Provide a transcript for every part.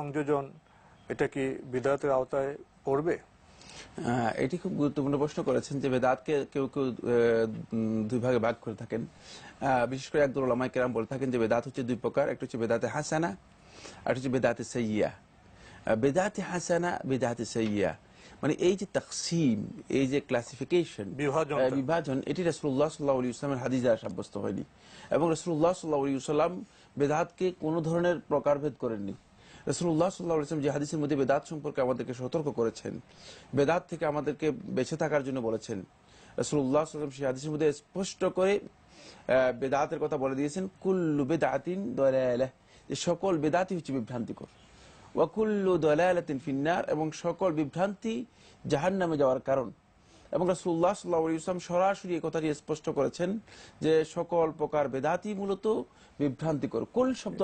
সংযোজন এটা কি বিদাতের আওতায় পড়বে? এটি খুব গুরুত্বপূর্ণ প্রশ্ন করেছেন যে বেদাতকে কেউ কেউ দুই ভাগে ভাগ করে থাকেন। বিশেষ করে একদল ওলামাই কেরাম বলে থাকেন যে বেদাত হচ্ছে দুই প্রকার একটা হচ্ছে বেদাতে হাসানা আর হচ্ছে বেদাতে সৈয়া বেদাতে হাসানা বেদাতে সৈয়া মানে এই যে তকসিম এই যে ক্লাসিফিকেশন। বিভাজন। এটি রসুল্লাহ সাল্লাহ আলী ইসলামের হাদিস দ্বারা সাব্যস্ত হয়নি। এবং রসুল্লাহ সাল্লাহ আলী সাল্লাম বেদাতকে কোনো ধরনের প্রকারভেদ করেননি। রসুল্লাহ সাল্লাহ ইসলাম যে হাদিসের মধ্যে বেদাত সম্পর্কে আমাদেরকে সতর্ক করেছেন, বেদাত থেকে আমাদেরকে বেঁচে থাকার জন্য বলেছেন। রসুল্লাহ সাল্লাম সেই হাদিসের মধ্যে স্পষ্ট করে বেদাতের কথা বলে দিয়েছেন, কুল্লু বেদাতিন দলালাহ যে সকল বেদাতই হচ্ছে বিভ্রান্তিকর। ওয়াকুল্লু দলালাতিন ফিন্নার এবং সকল বিভ্রান্তি জাহান নামে যাওয়ার কারণ। এবং রাসুল্লাহ সাল্লাহ ইসলাম সরাসরি এই কথাটি স্পষ্ট করেছেন যে সকল প্রকার বেদাতি মূলত বিভ্রান্তিকর। কুল শব্দ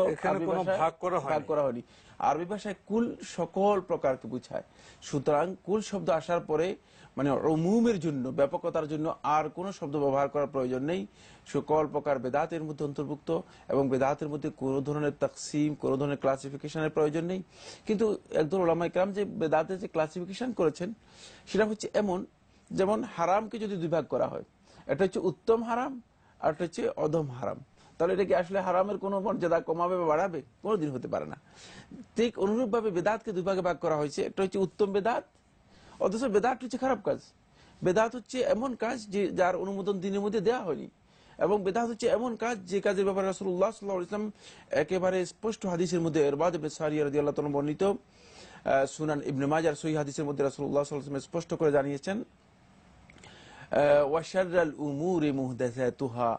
ভাগ করা হয়নি। ভাগ করা হয়নি। আরবি ভাষায় কুল সকল প্রকারকে বুঝায়। সুতরাং কুল শব্দ আসার পরে মানে অমুমের জন্য ব্যাপকতার জন্য আর কোনো শব্দ ব্যবহার করার প্রয়োজন নেই। সকল প্রকার বেদাতের মধ্যে অন্তর্ভুক্ত এবং বেদাতের মধ্যে কোনো ধরনের তাকসিম কোনো ধরনের ক্লাসিফিকেশনের প্রয়োজন নেই। কিন্তু একদল ওলামাই কালাম যে বেদাতের যে ক্লাসিফিকেশন করেছেন সেটা হচ্ছে এমন যেমন হারামকে যদি দুই ভাগ করা হয়, এটা হচ্ছে উত্তম হারাম আর একটা হচ্ছে অধম হারাম। তাহলে এটা কি আসলে হারামের কোনো মর্যাদা কমাবে বা বাড়াবে? কোনোদিন হতে পারে না। ঠিক অনুরূপভাবে বেদাতকে দুই ভাগে ভাগ করা হয়েছে। একটা হচ্ছে উত্তম বেদাত, অথচ বেদাত হচ্ছে খারাপ কাজ। বেদাত হচ্ছে এমন কাজ যে যার অনুমোদন দিনের মধ্যে দেওয়া হয়নি। এবং বেদাত হচ্ছে এমন কাজ যে কাজের ব্যাপারে রাসূলুল্লাহ সাল্লাল্লাহু আলাইহি ওয়াসাল্লাম একেবারে স্পষ্ট হাদিসের মধ্যে এরবাদ সারিয়া রাদিয়াল্লাহু তাআলা বর্ণিত সুনান ইবনে মাজার সহি হাদিসের মধ্যে রাসূলুল্লাহ সাল্লাল্লাহু আলাইহি স্পষ্ট করে জানিয়েছেন ওয়াশারাল উমুরে মুহদাসাতুহা।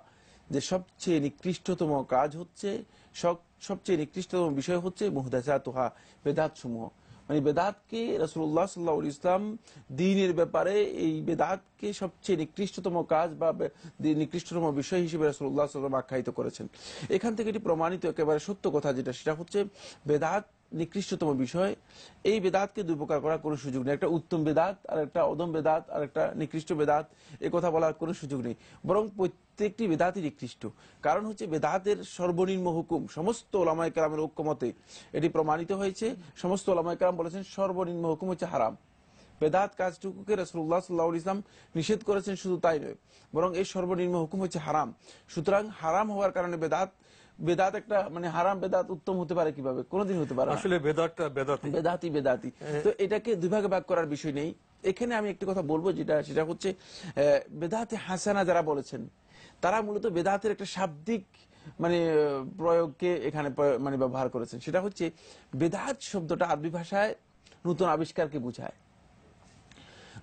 যে সবচেয়ে নিকৃষ্টতম কাজ হচ্ছে, সব- সবচেয়ে নিকৃষ্টতম বিষয় হচ্ছে মুহদাসাতুহা বেদাত সমূহ মানে বেদাতকে রসুল্লাহ সাল্লাহ ইসলাম দিনের ব্যাপারে এই বেদাতকে সবচেয়ে নিকৃষ্টতম কাজ বা নিকৃষ্টতম বিষয় হিসেবে রসুল্লাহ সাল্লাম আখ্যায়িত করেছেন। এখান থেকে এটি প্রমাণিত একেবারে সত্য কথা যেটা, সেটা হচ্ছে বেদাত নিকৃষ্টতম বিষয়। এই বেদাতকে দুই প্রকার করার কোনো সুযোগ নেই। একটা উত্তম বেদাত, আর একটা অদম বেদাত, আর একটা নিকৃষ্ট বেদাত। এ কথা বলার কোনো সুযোগ নেই। বরং প্রত্যেকটি বেদাতই নিকৃষ্ট। কারণ হচ্ছে বেদাতের সর্বনিম্ন হুকুম, সমস্ত ওলামায় কালামের ঐক্যমতে এটি প্রমাণিত হয়েছে। সমস্ত ওলামায় কালাম বলেছেন, সর্বনিম্ন হুকুম হচ্ছে হারাম। বেদাত কাজটুকুকে রসুল্লাহ সাল্লাহ ইসলাম নিষেধ করেছেন শুধু তাই নয়, বরং এই সর্বনিম্ন হুকুম হচ্ছে হারাম। সুতরাং হারাম হওয়ার কারণে বেদাত বেদাত একটা মানে হারাম বেদাত উত্তম হতে পারে কীভাবে? কোনোদিন হতে পারে আসলে বেদাতটা বেদাতি। বেদাতি বেদাতি। তো এটাকে দুই ভাগে ভাগ করার বিষয় নেই। এখানে আমি একটি কথা বলব যেটা সেটা হচ্ছে বেদাতে হাসানা যারা বলেছেন তারা মূলত বেদাতের একটা শাব্দিক মানে প্রয়োগকে এখানে মানে ব্যবহার করেছেন। সেটা হচ্ছে বেদাত শব্দটা আরবি ভাষায় নতুন আবিষ্কারকে বোঝায়।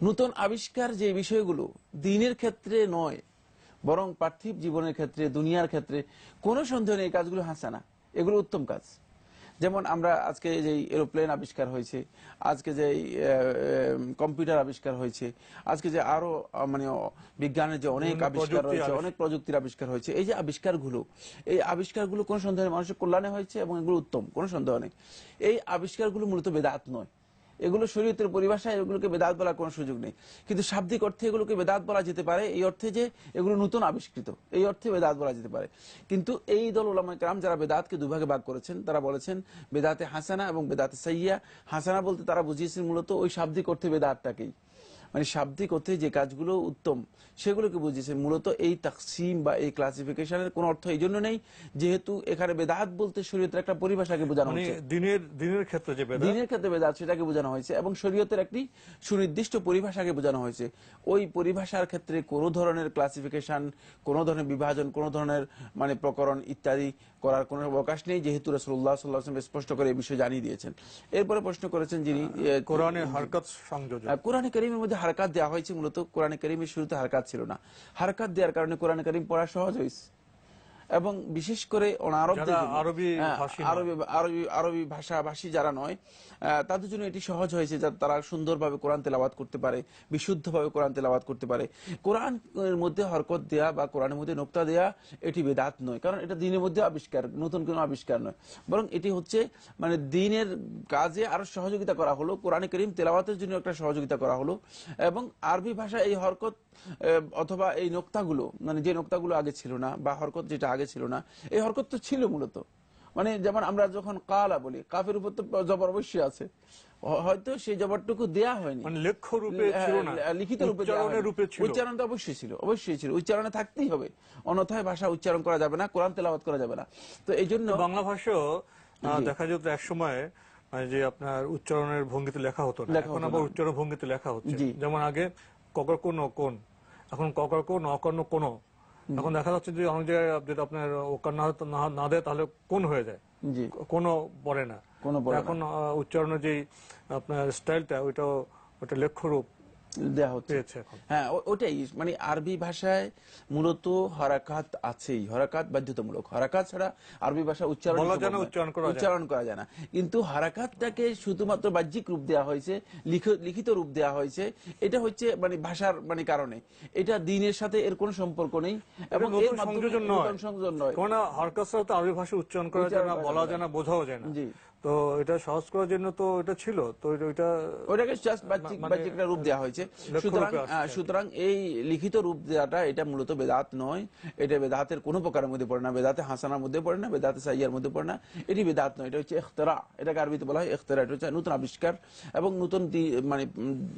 নতুন আবিষ্কার যে বিষয়গুলো দিনের ক্ষেত্রে নয় বরং পার্থিব জীবনের ক্ষেত্রে দুনিয়ার ক্ষেত্রে কোনো সন্দেহ নেই কাজগুলো হাসানা। এগুলো উত্তম কাজ। যেমন আমরা আজকে যে এরোপ্লেন আবিষ্কার হয়েছে আজকে যে কম্পিউটার আবিষ্কার হয়েছে আজকে যে আরও মানে বিজ্ঞানের যে অনেক আবিষ্কার রয়েছে অনেক প্রযুক্তির আবিষ্কার হয়েছে এই যে আবিষ্কারগুলো এই আবিষ্কারগুলো কোনো সন্দেহ নেই মানুষের কল্যাণে হয়েছে এবং এগুলো উত্তম কোনো সন্দেহ নেই। এই আবিষ্কারগুলো মূলত বেদাত নয়। এগুলো শরীয়তের পরিভাষায় এগুলোকে বেদাত বলার কোনো সুযোগ নেই। কিন্তু শাব্দিক অর্থে এগুলোকে বেদাত বলা যেতে পারে, এই অর্থে যে এগুলো নতুন আবিষ্কৃত, এই অর্থে বেদাত বলা যেতে পারে। কিন্তু এই দল ওলামা কালাম যারা বেদাতকে দুভাগে ভাগ করেছেন, তারা বলেছেন বেদাতে হাসানা এবং বেদাতে সাইয়া হাসানা বলতে তারা বুঝিয়েছেন মূলত ওই শাব্দিক অর্থে বেদাতটাকেই। মানে শাব্দিক অর্থে যে কাজগুলো উত্তম সেগুলোকে বুঝিয়েছেন মূলত এই তাকসিম বা এই ক্লাসিফিকেশনের কোন অর্থ এই জন্য নেই যেহেতু এখানে বেদাত বলতে শরীয়তের একটা পরিভাষাকে বোঝানো মানে হচ্ছে দিনের দিনের ক্ষেত্রে যে বেদাত? দিনের ক্ষেত্রে বেদাত সেটাকে বোঝানো হয়েছে এবং শরীয়তের একটি সুনির্দিষ্ট পরিভাষাকে বোঝানো হয়েছে। ওই পরিভাষার ক্ষেত্রে কোনো ধরনের ক্লাসিফিকেশন কোনো ধরনের বিভাজন কোনো ধরনের মানে প্রকরণ ইত্যাদি করার কোনো অবকাশ নেই যেহেতু রসুল্লাহ সাল্লাহ স্পষ্ট করে এই বিষয়ে জানিয়ে দিয়েছেন। এরপরে প্রশ্ন করেছেন যিনি কোরআনে হরকত সংযোজন। কোরআনে করিমের মধ্যে হারকাত দেওয়া হয়েছে, মূলত কোরআন করিমের শুরুতে হারকাত ছিল না। হারকাত দেওয়ার কারণে কোরআন করিম পড়া সহজ হয়েছে এবং বিশেষ করে আরবি হ্যাঁ। আরবি ভাষা ভাষী যারা নয় তাদের জন্য এটি সহজ হয়েছে যাতে তারা সুন্দরভাবে কোরআন তেলাওয়াত করতে পারে বিশুদ্ধভাবে কোরআন তেলাওয়াত করতে পারে। কোরআন এর মধ্যে হরকত দেয়া বা কোরআনের মধ্যে নোক্তা দেয়া এটি বেদাত নয়। কারণ এটা দিনের মধ্যে আবিষ্কার নতুন কোনো আবিষ্কার নয়। বরং এটি হচ্ছে মানে দিনের কাজে আরও সহযোগিতা করা হলো কোরআনে করিম তেলাওয়াতের জন্য একটা সহযোগিতা করা হলো। এবং আরবি ভাষা এই হরকত অথবা এই নোক্তাগুলো মানে যে নোক্তাগুলো আগে ছিল না বা হরকত যেটা আগে ছিল না। এই হরকত তো ছিল মূলত। মানে যেমন আমরা যখন কালা বলি কাফের উপর তো জবর অবশ্যই আছে। হয়তো সেই জবরটুকু দেয়া হয়নি। মানে রূপে না। হ্যাঁ, লিখিত রূপে দেয়া উচ্চারণের হয়নি। রূপে ছিল। উচ্চারণ অবশ্যই ছিল অবশ্যই ছিল। উচ্চারণে থাকতেই হবে। অন্যথায় ভাষা উচ্চারণ করা যাবে না কোরআন তেলাওয়াত করা যাবে না। তো এই জন্য বাংলা ভাষাও আহ, দেখা যেত এক সময় যে আপনার উচ্চারণের ভঙ্গিতে লেখা হতো না। এখন আবার উচ্চারণ ভঙ্গিতে লেখা হচ্ছে। যেমন আগে ককর কোন কোন এখন ককর কোন অকর্ণ কোন। এখন দেখা যাচ্ছে যে অনেক জায়গায় যদি আপনার ওকার না না- না দেয় তাহলে কোন হয়ে যায়? জি। কোনো পড়ে না। কোনো এখন উচ্চারণের যে আপনার স্টাইলটা ওইটাও ওটা লেখ্য হচ্ছে। হ্যাঁ ওটাই মানে আরবি ভাষায় মূলত হরাকাত আছেই। হরাকাত বাধ্যতামূলক। হরাকাত ছাড়া আরবি ভাষা উচ্চারণ করা যায় না। কিন্তু হারাকাতটাকে শুধুমাত্র বাহ্যিক রূপ দেওয়া হয়েছে লিখিত রূপ দেওয়া হয়েছে। এটা হচ্ছে মানে ভাষার মানে কারণে। এটা দিনের সাথে এর কোনো সম্পর্ক নেই এবং এর সংযোজন নয়। হরকাত আরবি ভাষা উচ্চারণ করা যায় না বলা যায় না। বোঝাও যায় না। তো এটা সহজ করার জন্য তো এটা ছিল। তো এটা- ওটাকে জাস্ট বাহ্যিক মানে বাহ্যিক একটা রূপ দেওয়া হয়েছে। সুতরাং সুতরাং এই লিখিত রূপ দেওয়াটা এটা মূলত বেদাত নয়। এটা বেদাতের কোনো প্রকারের মধ্যে পড়ে না। বেদাতে হাসানার মধ্যে পড়ে না বেদাতে সাইয়ার মধ্যে পড়ে না। এটি বেদাত নয় এটা হচ্ছে এখতরা এটাকে আরবিতে বলা হয় এখতরা এটা হচ্ছে নতুন আবিষ্কার। এবং নতুন মানে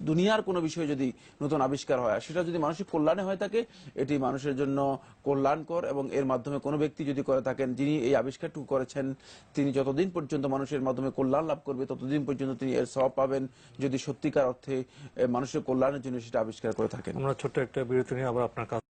দুনিয়ার কোনো বিষয়ে যদি নতুন আবিষ্কার হয় সেটা যদি মানুষের কল্যাণে হয়ে থাকে এটি মানুষের জন্য কল্যাণকর এবং এর মাধ্যমে কোনো ব্যক্তি যদি করে থাকেন যিনি এই আবিষ্কারটুকু করেছেন তিনি যতদিন পর্যন্ত মানুষের মাধ্যমে কল্যাণ লাভ করবে, ততদিন পর্যন্ত তিনি এর সব পাবেন যদি সত্যিকার অর্থে মানুষের কল্যাণের জন্য সেটা আবিষ্কার করে থাকেন। আমরা ছোট্ট একটা বিরতি নিয়ে আবার আপনার কাছে